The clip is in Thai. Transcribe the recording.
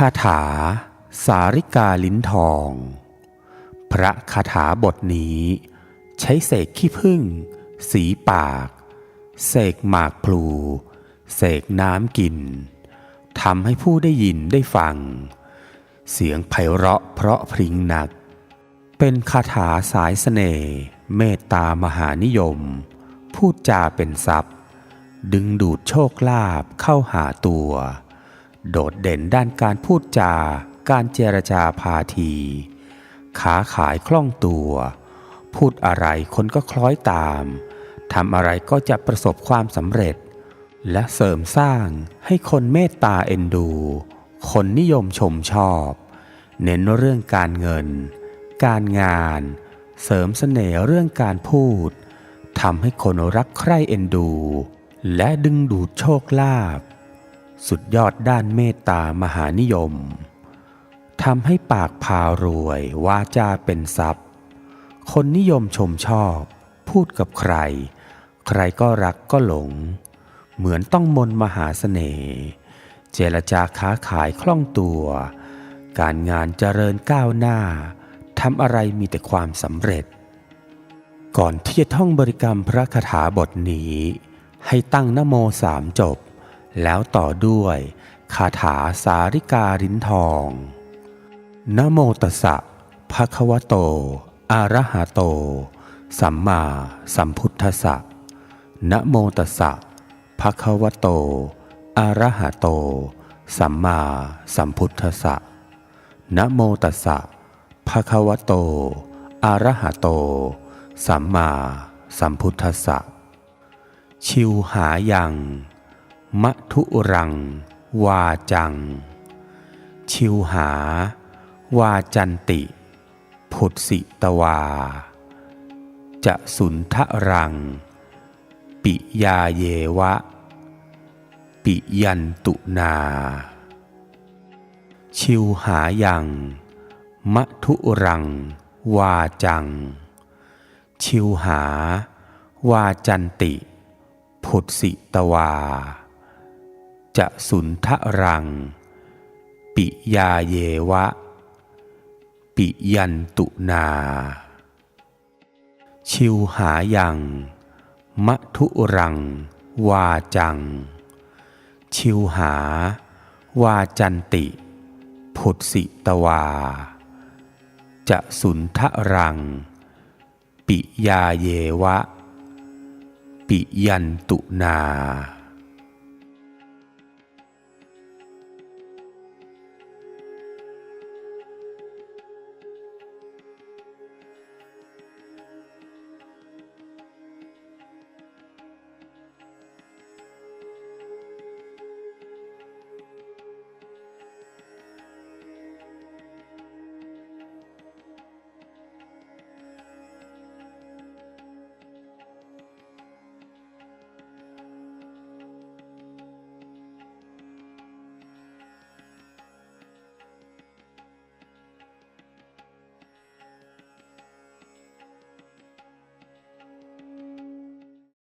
คาถา สาริกาลิ้นทอง พระคาถาบทนี้ ใช้เสกขี้ผึ้ง สีปาก เสกหมากพลู เสกน้ำกินทำให้ผู้ได้ยินได้ฟัง เสียงไพเราะเพราะพริ้งนัก เป็นคาถาสายสเสน่ห์เมตตามหานิยม พูดจาเป็นทรัพย์ ดึงดูดโชคลาภเข้าหาตัว โดดเด่นด้านการพูดจาการเจรจาพาทีค้าขายคล่องตัว พูดอะไรคนก็คล้อยตามทำอะไรก็จะประสบความสำเร็จ และเสริมสร้างให้คนเมตตาเอ็นดู คนนิยมชมชอบ เน้นเรื่องการเงิน การงาน เสริมเสน่ห์เรื่องการพูดทำให้คนรักใคร่เอ็นดู และดึงดูดโชคลาภ สุดยอดด้านเมตตามหานิยมทำให้ปากพารวย วาจาเป็นทรัพย์ คนนิยมชมชอบ พูดกับใคร ใครก็รักก็หลง เหมือนต้องมนต์มหาเสน่ห์เจรจาค้าขายคล่องตัว การงานเจริญก้าวหน้าทำอะไรมีแต่ความสำเร็จ ก่อนที่จะท่องบริกรรมพระคาถาบทนี้ ให้ตั้งนโมสามจบ แล้วต่อด้วยคาถาสาริกาลิ้นทองนะโมตัสสะภะคะวะโต อะระหะโต สัมมาสัมพุทธัสสะนะโมตัสสะภะคะวะโต อะระหะโต สัมมาสัมพุทธัสสะนะโมตัสสะภะคะวะโต อะระหะโต สัมมาสัมพุทธัสสะ ชิวหายัง มะทุรัง วาจัง ชิวหา วาจันติ ผุดสิตวา จะสุนทะรัง ปิยาเยวะ ปิยันตุนา ชิวหายังมะทุรัง วาจัง ชิวหา วาจันติ ผุดสิตวา จะสุนทะรัง ปิยาเยวะ ปิยันตุนา ชิวหายังมะทุรัง วาจัง ชิวหา วาจันติ ผุดสิตวา จะสุนทะรัง ปิยาเยวะ ปิยันตุนา